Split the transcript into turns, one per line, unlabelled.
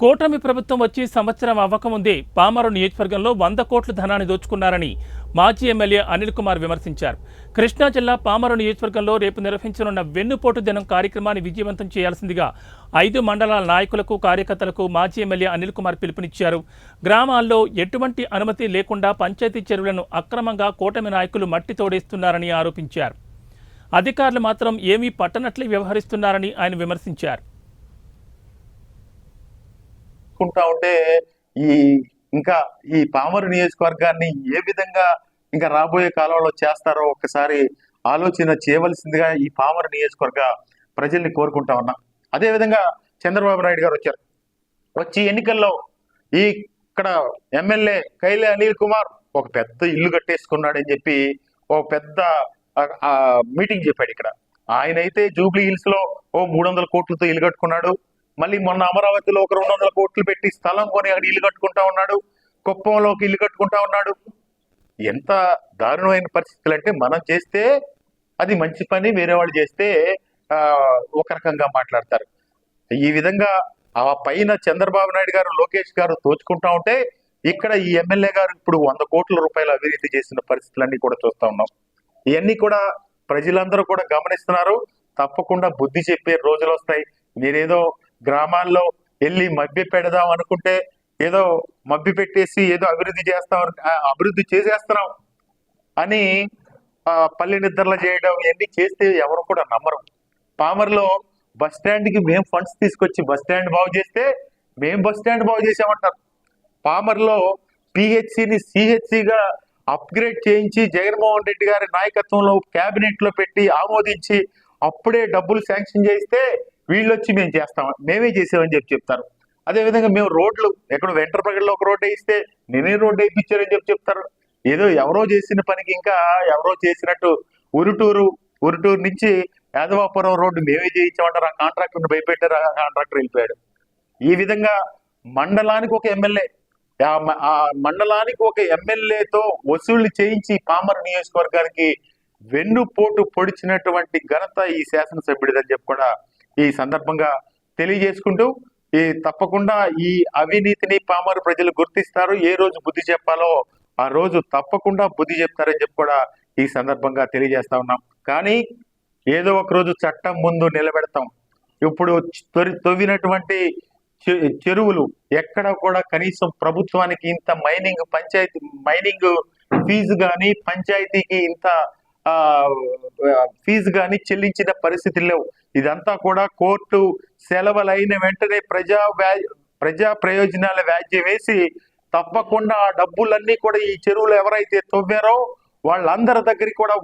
కూటమి ప్రభుత్వం వచ్చి సంవత్సరం అవ్వకముందే పామరు నియోజకవర్గంలో వంద కోట్ల ధనాన్ని దోచుకున్నారని మాజీ ఎమ్మెల్యే అనిల్ కుమార్ విమర్శించారు. కృష్ణా జిల్లా పామరు నియోజకవర్గంలో రేపు నిర్వహించనున్న వెన్నుపోటు దినం కార్యక్రమాన్ని విజయవంతం చేయాల్సిందిగా ఐదు మండలాల నాయకులకు కార్యకర్తలకు మాజీ ఎమ్మెల్యే అనిల్ కుమార్ పిలుపునిచ్చారు. గ్రామాల్లో ఎటువంటి అనుమతి లేకుండా పంచాయతీ చెరువులను అక్రమంగా కూటమి నాయకులు మట్టి తోడేస్తున్నారని ఆరోపించారు. అధికారులు మాత్రం ఏమీ పట్టనట్లే వ్యవహరిస్తున్నారని ఆయన విమర్శించారు.
చూసుకుంటా ఉంటే ఈ ఇంకా ఈ పామరు నియోజకవర్గాన్ని ఏ విధంగా ఇంకా రాబోయే కాలంలో చేస్తారో ఒకసారి ఆలోచన చేయవలసిందిగా ఈ పామరు నియోజకవర్గ ప్రజల్ని కోరుకుంటా ఉన్నా. అదే విధంగా చంద్రబాబు నాయుడు గారు వచ్చారు. వచ్చి ఎన్నికల్లో ఈ ఇక్కడ ఎమ్మెల్యే కైలే అనిల్ కుమార్ ఒక పెద్ద ఇల్లు కట్టేసుకున్నాడని చెప్పి ఒక పెద్ద మీటింగ్ చెప్పాడు ఇక్కడ. ఆయన అయితే జూబ్లీ హిల్స్లో ఓ మూడు వందల కోట్లతో ఇల్లు కట్టుకున్నాడు. మళ్ళీ మొన్న అమరావతిలో ఒక రెండు వందల కోట్లు పెట్టి స్థలం కొని అక్కడ ఇల్లు కట్టుకుంటా ఉన్నాడు కుప్పంలోకి ఇల్లు కట్టుకుంటా ఉన్నాడు. ఎంత దారుణమైన పరిస్థితులు అంటే మనం చేస్తే అది మంచి పని వేరే వాళ్ళు చేస్తే ఒక రకంగా మాట్లాడతారు. ఈ విధంగా ఆ పైన చంద్రబాబు నాయుడు గారు లోకేష్ గారు తోచుకుంటా ఉంటే ఇక్కడ ఈ ఎమ్మెల్యే గారు ఇప్పుడు వంద కోట్ల రూపాయల అవినీతి చేసిన పరిస్థితులన్నీ కూడా చూస్తూ ఉన్నాం. ఇవన్నీ కూడా ప్రజలందరూ కూడా గమనిస్తున్నారు. తప్పకుండా బుద్ధి చెప్పే రోజులు వస్తాయి. నేనేదో గ్రామాల్లో వెళ్ళి మభ్య పెడదాం అనుకుంటే ఏదో మభ్య పెట్టేసి ఏదో అభివృద్ధి చేస్తాం అభివృద్ధి చేసేస్తున్నాం అని పల్లె నిద్రలు చేయడం ఇవన్నీ చేస్తే ఎవరు కూడా నమ్మరు. పామర్లో బస్ స్టాండ్కి మేము ఫండ్స్ తీసుకొచ్చి బస్ స్టాండ్ బాగు చేస్తే మేము బస్ స్టాండ్ బాగు చేసామంటారు. పామర్లో పిహెచ్సిని సిహెచ్సిగా అప్గ్రేడ్ చేయించి జగన్మోహన్ రెడ్డి గారి నాయకత్వంలో క్యాబినెట్లో పెట్టి ఆమోదించి అప్పుడే డబ్బులు శాంక్షన్ చేస్తే వీళ్ళు వచ్చి మేము చేస్తాం. మేమే చేసామని చెప్పి చెప్తారు. అదేవిధంగా మేము రోడ్లు ఎక్కడ వెంటర్పగడ్లో ఒక రోడ్డు వేయిస్తే నేనే రోడ్డు వేయించారని చెప్పి చెప్తారు. ఏదో ఎవరో చేసిన పనికి ఇంకా ఎవరో చేసినట్టు ఉరుటూరు ఉరుటూరు నుంచి యాదవాపురం రోడ్డు మేమే చేయించామంటారు. ఆ కాంట్రాక్టర్ని భయపెట్టారు ఆ కాంట్రాక్టర్ వెళ్ళిపోయాడు. ఈ విధంగా మండలానికి ఒక ఎమ్మెల్యే ఆ ఆ మండలానికి ఒక ఎమ్మెల్యేతో వసూళ్ళు చేయించి పామర్ నియోజకవర్గానికి వెన్నుపోటు పొడిచినటువంటి ఘనత ఈ శాసనసభ్యుడిదని చెప్పి కూడా ఈ సందర్భంగా తెలియజేసుకుంటూ ఈ తప్పకుండా ఈ అవినీతిని పామరు ప్రజలు గుర్తిస్తారు. ఏ రోజు బుద్ధి చెప్పాలో ఆ రోజు తప్పకుండా బుద్ధి చెప్తారని చెప్పి కూడా ఈ సందర్భంగా తెలియజేస్తా ఉన్నాం. కానీ ఏదో ఒక రోజు చట్టం ముందు నిలబెడతాం. ఇప్పుడు తొరి- తవ్వినటువంటి చె- చెరువులు ఎక్కడ కూడా కనీసం ప్రభుత్వానికి ఇంత మైనింగ్ పంచాయతీ మైనింగ్ ఫీజు కానీ పంచాయతీకి ఇంత ఫీజు కానీ చెల్లించిన పరిస్థితి లేవు. ఇదంతా కూడా కోర్టు సెలవులైన వెంటనే ప్రజా వ్యా- ప్రజా ప్రయోజనాల వ్యాజ్యం వేసి తప్పకుండా ఆ డబ్బులన్నీ కూడా ఈ చెరువులు ఎవరైతే తవ్వారో వాళ్ళందరి దగ్గరికి కూడా